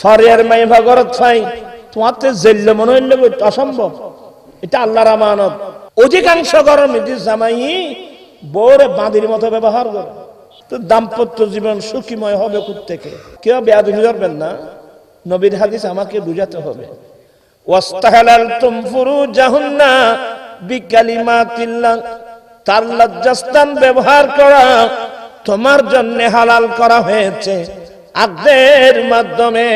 ফারিয়ার মাই ভাগরত ফাই তোমার তো জেল্য মনে অসম্ভব। এটা আল্লাহর আমানত। অধিকাংশ জামাই বাঁধির মতো ব্যবহার করে। তো দাম্পত্য জীবন সুখীময় হবে থেকে কেউ বেয়াদ করবেন না। নবীর হাদিস আমাকে বুঝাতে হবে। ওয়াস্তাহালালতুম ফুরুজাহুন্না বিকালিমাতিল্লাহ। তার লজ্জাস্থান ব্যবহার করা তোমার জন্য হালাল করা হয়েছে। আগ্দের মাধ্যমে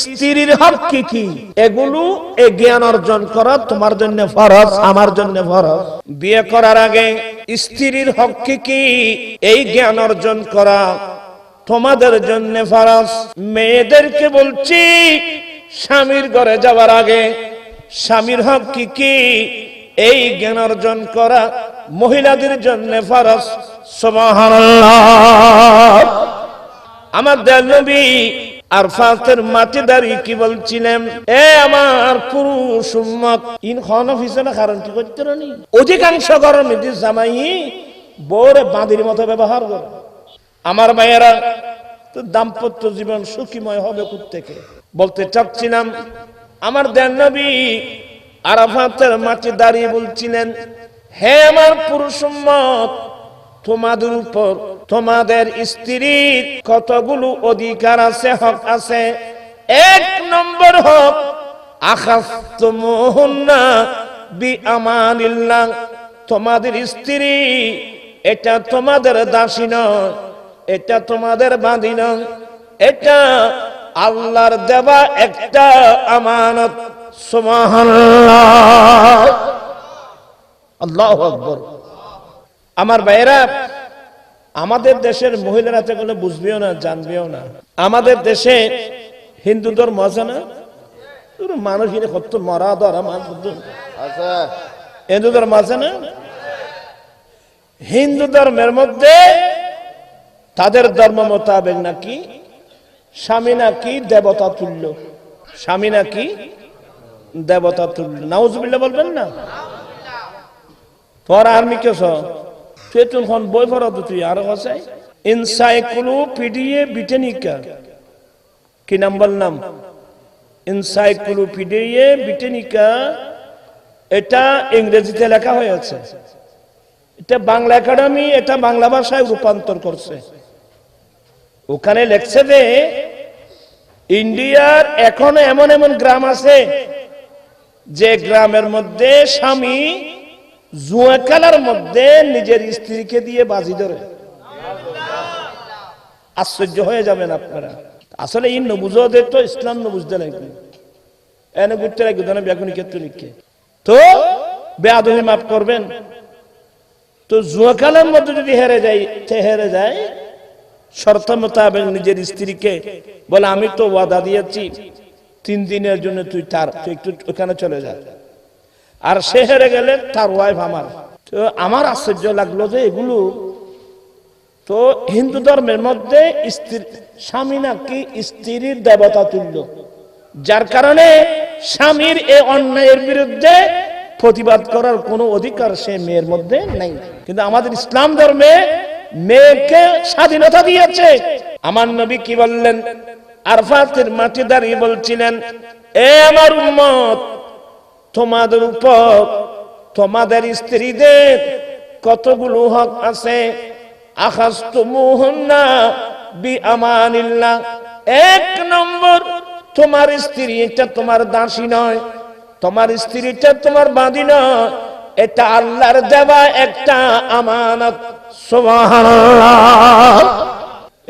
স্ত্রীর হক কি কি? এগুলো এ জ্ঞান অর্জন করা তোমার জন্য ফরজ, আমার জন্য ফরজ। বিয়ে করার আগে স্ত্রীর হক কি কি? এই জ্ঞান অর্জন করা তোমাদের জন্য ফরজ। মেয়েদেরকে বলছি, স্বামীর ঘরে যাওয়ার আগে স্বামীর হক কি কি? এই জ্ঞান অর্জন করা মহিলাদের জন্য ফরজ। সুবহানাল্লাহ। আমার দয়াল নবী আর ফাতের মাটি দাঁড়িয়ে কি বলছিলেন? এ আমার পুরুষ উম্মত, ইন খন অফিসে কারণ কি করতে রানি অধিকাংশ গরম এটি জামাই বউরে বাঁধির মতো ব্যবহার করে। আমার মায়েরা তো দাম্পত্য জীবন সুখীময় হবে থেকে বলতে চাচ্ছিলাম, আমার দেন নবী আরাফাতের মাটি দাঁড়িয়ে বলছিলেন, হে আমার পুরুষ উম্মত তোমাদের উপর, তোমাদের স্ত্রীর কতগুলো অধিকার আছে, হক আছে? এক নম্বর হক, আখাস্তমুহুন্না বি আমানিল্লাহ তোমাদের স্ত্রী, এটা তোমাদের দাসী নয়, এটা তোমাদের বাঁধি নয়, এটা আল্লাহর দেওয়া একটা আমানত। সুবহানাল্লাহ। আল্লাহু আকবার। আমার ভাইয়েরা আমাদের দেশের মহিলারা তো এগুলো বুঝবেও না জানবেও না। আমাদের দেশে হিন্দু ধর্ম আছে না? মানুষ এনে কত মরা ধরা মানুষ হিন্দু ধর্ম আছে না? হিন্দু ধর্মের মধ্যে তাদের ধর্ম মোতাবেক নাকি স্বামী নাকি দেবতা তুল্য? স্বামী নাকি দেবতা তুল্য? নাউজুবিল্লাহ বলবেন না? তোর আর্মি কেছ তুই খন বই পড়া তো তুই আরও আছে? ইনসাইক্লোপিডিয়া ব্রিটানিকা কি নাম? বললাম ইনসাইক্লোপিডিয়া ব্রিটানিকা এটা ইংরেজিতে লেখা হয়েছে। এটা বাংলা একাডেমি, এটা বাংলা ভাষায় রূপান্তর করছে। ওখানে লেখছে যে, ইন্ডিয়ার এখনও এমন এমন গ্রাম আছে, যে গ্রামের মধ্যে স্বামী জুয়া খেলার মধ্যে নিজের স্ত্রীকে দিয়ে বাজি ধরে। আশ্চর্য হয়ে যাবেন আপনারা। আসলে এই নবুজদের তো ইসলাম নবুজতে লাগবে এনে লাগবে লিখে তো মাফ করবেন। তো জুয়া খেলার মধ্যে যদি হেরে সে হেরে যায়, শর্ত মোতাবেক নিজের স্ত্রীকে বলে, আমি তো ওয়াদা দিয়েছি, তিন দিনের জন্য তুই তার, তুই একটু ওখানে চলে যা। আর সে হেরে গেলে তার ওয়াইফ আমার। তো আমার আশ্চর্য লাগল যে এগুলো, তো হিন্দু ধর্মের মধ্যে স্ত্রী, স্বামী নাকি স্ত্রীর দেবতা তুল্য। যার কারণে স্বামীর এই অন্যায়ের বিরুদ্ধে প্রতিবাদ করার কোনো অধিকার সে মেয়ের মধ্যে নেই। কিন্তু আমাদের ইসলাম ধর্মে মেয়েকে স্বাধীনতা দিয়েছে। আমার নবী কি বললেন? আরফাতের মাটি দাঁড়িয়ে বলছিলেন, এ আমার উম্মত তোমাদের উপর, তোমাদের স্ত্রীদের কতগুলো হক আছে? আকাশ আখাস্তমুহুন্না বি আমানিল্লাহ এক নম্বর, তোমার স্ত্রী এটা তোমার দাসী নয়, তোমার স্ত্রীটা তোমার বাঁধি নয়, এটা আল্লাহর দেওয়া একটা আমানত।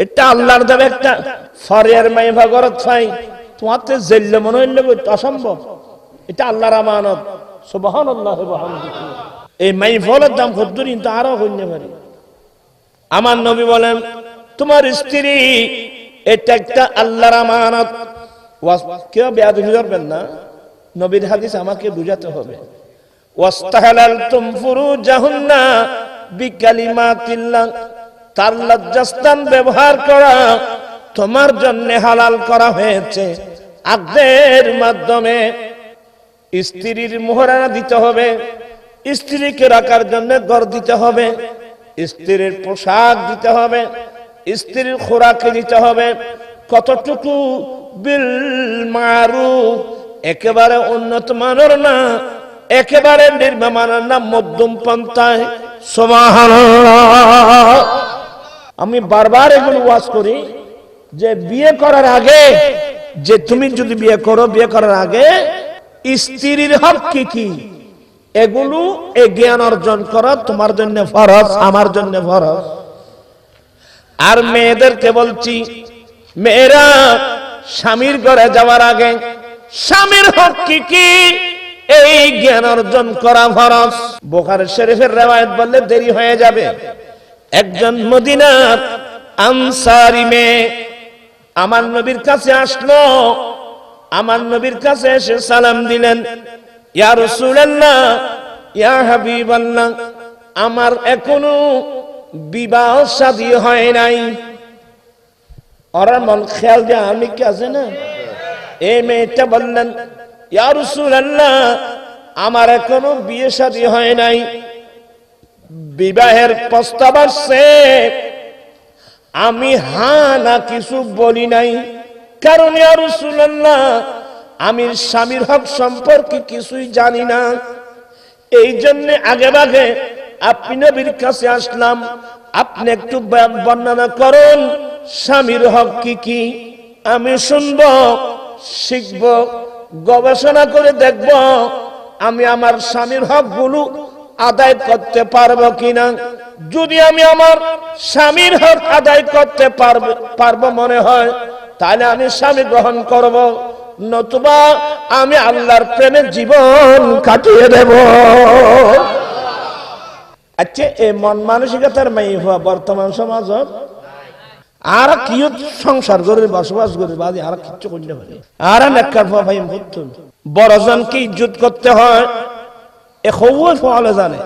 এটা আল্লাহর দেওয়া একটা। ফরিয়ার মাই ভাগরত ফাই তোমার তো জেল্য মনে হইলে অসম্ভব। এটা আল্লাহর আমানত। সুবহানাল্লাহ বিহামদিহি এই মাই ফলের দাম কদ্দুর কিন্তু আরও হইতে পারে আমার নবী বলেন, তোমার স্ত্রী এটা একটা আল্লাহর আমানত। কেউ করবেন না। নবীর হাদিস আমাকে বুঝাতে হবে। ফুরুজাহুন্না বিকালিমাতিল্লাহ। তার লজ্জাস্থান ব্যবহার করা তোমার জন্য হালাল করা হয়েছে। আগ্দের মাধ্যমে স্ত্রীর মোহরানা দিতে হবে। স্ত্রীকে রাখার জন্য ঘর দিতে হবে। স্ত্রীর পোশাক দিতে হবে। স্ত্রীর খোরাক দিতে হবে। কতটুকু বিল মারু একেবারে উন্নত মানের না? একেবারে নির্মমানের না? মধ্যম পন্থায়? আমি বারবার এগুলো ওয়াজ করি যে বিয়ে করার আগে, যে তুমি যদি বিয়ে করো, বিয়ে করার আগে স্ত্রীর হক কি কি? এগুলো এই জ্ঞান অর্জন করা তোমার জন্য ফরজ, আমার জন্য ফরজ। আর মেয়েদেরকে বলছি, মেয়েরা, স্বামীর ঘরে যাওয়ার আগে স্বামীর হক কি কি? এই জ্ঞান অর্জন করা ফরজ। বোখার শরীফের রেওয়ায়ত বললে দেরি হয়ে যাবে। একজন মদিনার আনসারি মেয়ে আমার নবীর কাছে আসলো আমার নবীর কাছে এসে সালাম দিলেন, ইয়া রাসূলুল্লাহ, ইয়া হাবিবাল্লাহ, আমার এখনও বিবাহ শাদী হয় নাই। ওরা মন খেয়াল যে আমি কি আছে না? এই মেয়েটা বললেন, ইয়া রাসূলুল্লাহ, আমার এখনও বিয়ে শাদী হয় নাই। বিবাহের প্রস্তাব আসছে। আমি হা না কিছু বলি নাই। কারণ আমি স্বামীর হক সম্পর্কে কিছুই জানি না। এই জন্য আগে ভাগে আপনি নবীর কাছে আসলাম, আপনি একটু বর্ণনা করুন, স্বামীর হক কি কি? আমি শুনব, শিখব, গবেষণা করে দেখব, আমি আমার স্বামীর হকগুলো আদায় করতে পারব কিনা। যদি আমি আমার স্বামীর হক আদায় করতে পারব পারব মনে হয় তাহলে আমি স্বামী গ্রহণ করব, নতুবা আমি আল্লাহর প্রেমে জীবন কাটিয়ে দেব। আচ্ছা এই মন মানসিকতার মাই হওয়া বর্তমান সমাজত আর কি সংসার করে বসবাস করে বাদে আর কিচ্ছু করতে পারে আর নেককার ভাই ভুতুন বড়জনকে ইজ্জত করতে হয়, এ খবর ফলে জানে।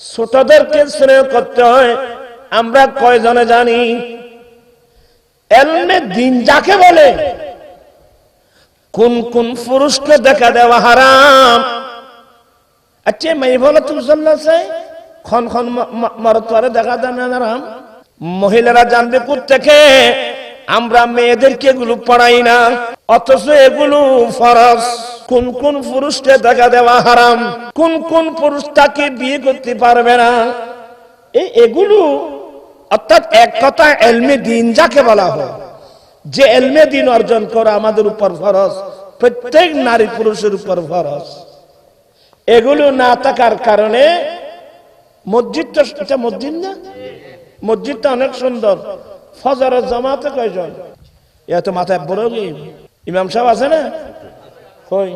ছোটদেরকে স্নেহ করতে হয়, আমরা কয়জনে জানি এলমে দিন যাকে বলে, কোন কোন পুরুষকে দেখা দেওয়া হারাম। আচ্ছা মেয়ে বলে তুমি খন খন দেখা দেন মহিলারা জানবে আমরা মেয়েদেরকে এগুলো পড়াই না, অথচ এগুলো ফরজ। কোন কোন পুরুষকে দেখা দেওয়া হারাম, কোন কোন পুরুষ তাকে বিয়ে করতে পারবে না। এগুলো অর্থাৎ এক কথা এলমে দিন যাকে বলা হয়। যে এলমে দিন অর্জন করা আমাদের উপর ফরজ, প্রত্যেক নারী পুরুষের উপর ফরজ। এগুলো না থাকার কারণে মসজিদটা এটা মসজিদ না? মসজিদটা অনেক সুন্দর। ফজরের জামাতে কয়জন? এত মাথায় বড় ইমাম সাহেব আছে না? কই?